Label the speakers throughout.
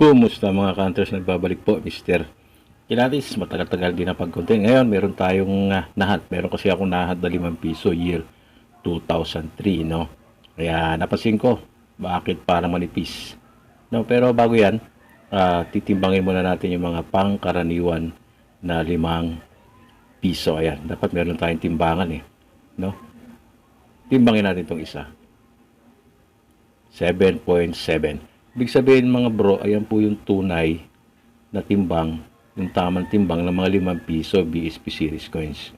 Speaker 1: Kumusta mga counters? Nagbabalik po, Mr. Kilatis. Matagal-tagal din na pagkonti. Ngayon, meron tayong uh, nahat. Meron kasi ako nahat na 5 piso year 2003, no? Kaya napansin ko, bakit parang manipis. No, pero bago yan, ah, titimbangin muna natin yung mga pangkaraniwan na limang piso. Ayan, dapat meron tayong timbangan eh. No? Timbangin natin itong isa. 7.7. Ibig sabihin mga bro, ayan po yung tunay na timbang, yung tamang timbang ng mga 5 piso BSP series coins.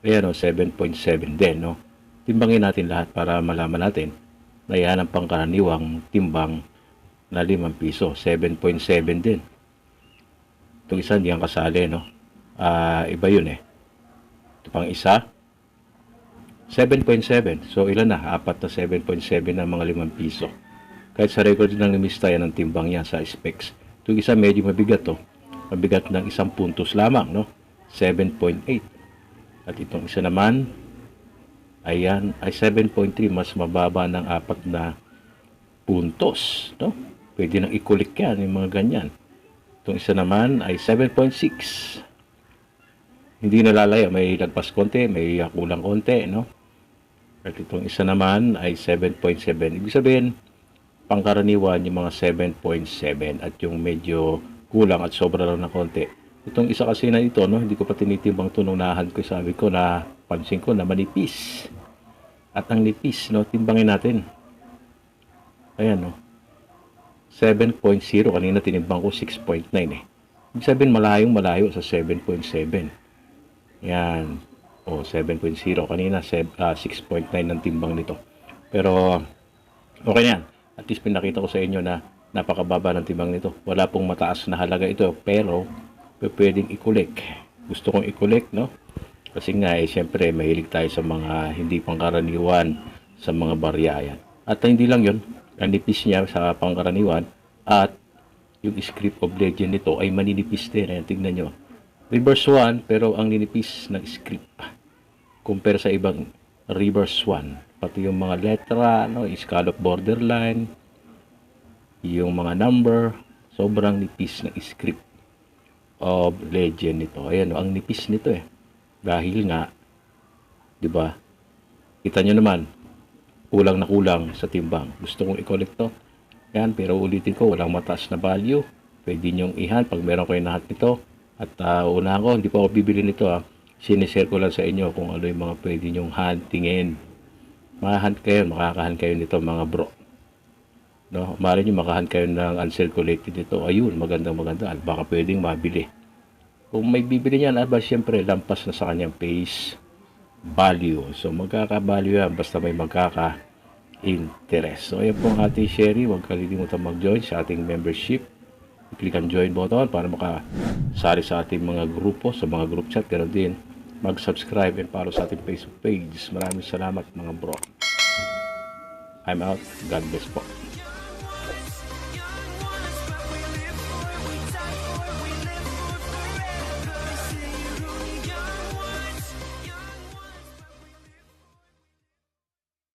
Speaker 1: Ayan o, 7.7 din, no? Timbangin natin lahat para malaman natin na yan ang pangkaraniwang timbang na 5 piso. 7.7 din. Itong isa hindi yan kasali, no? Ah, iba yun eh. Ito pang isa, 7.7. So, ilan na? Apat na 7.7 na mga 5 piso. Kahit sa record ng limista yan ang timbang niya sa specs. Itong isa medyo mabigat to. Mabigat ng isang puntos lamang, no? 7.8. At itong isa naman, ayan, ay 7.3. Mas mababa ng apat na puntos, no? Pwede nang ikulik yan, yung mga ganyan. Itong isa naman ay 7.6 hindi nalalaya, may lagpas konti, may kulang konti, no? At itong isa naman ay 7.7. Ibig sabihin, pangkaraniwan yung mga 7.7 at yung medyo kulang at sobra lang ng konti. Itong isa kasi na ito, no, hindi ko pa tinitimbang ito nung nahan ko, sabi ko na pansin ko na manipis. At ang nipis, no, timbangin natin. Ayan, no. 7.0, kanina tinimbang ko 6.9 eh. Ibig sabihin, malayong malayo sa 7.7. Yan. O, 7.0. Kanina, seb- ah, 6.9 ng timbang nito. Pero, okay na yan. At least pinakita ko sa inyo na napakababa ng timbang nito. Wala pong mataas na halaga ito. Pero, pwedeng ikulik. Gusto kong ikulik, no? Kasi nga, eh, syempre, mahilig tayo sa mga hindi pangkaraniwan sa mga barya yan. At hindi lang yon ang nipis niya sa pangkaraniwan at yung script of legend nito ay maninipis din. Ayan, tignan nyo. Reverse 1, pero ang ninipis ng script. Compare sa ibang reverse 1. Pati yung mga letra, no, scallop borderline, yung mga number, sobrang nipis ng script of legend nito. Ayan, ang nipis nito eh. Dahil nga, di ba, kita nyo naman, kulang na kulang sa timbang. Gusto kong i-collect to. Yan, pero ulitin ko, walang mataas na value. Pwede nyong ihan pag meron kayo lahat nito. At uh, una ko, hindi pa ako bibili nito ha. Sinishare ko lang sa inyo kung ano yung mga pwede nyong huntingin. Makahunt kayo, makakahan kayo nito mga bro. No, mali nyo makahan kayo ng uncirculated nito. Ayun, magandang maganda. Baka pwedeng mabili. Kung may bibili niyan, aba, syempre, lampas na sa kanyang face value. So, magkaka-value yan basta may magkaka-interest. So, ayan po ang ating sharing. Huwag kalilimutan mag-join sa ating membership. I-click ang join button para makasali sa ating mga grupo, sa mga group chat. Pero din, mag-subscribe and follow sa ating Facebook page. Maraming salamat mga bro. I'm out. God bless po.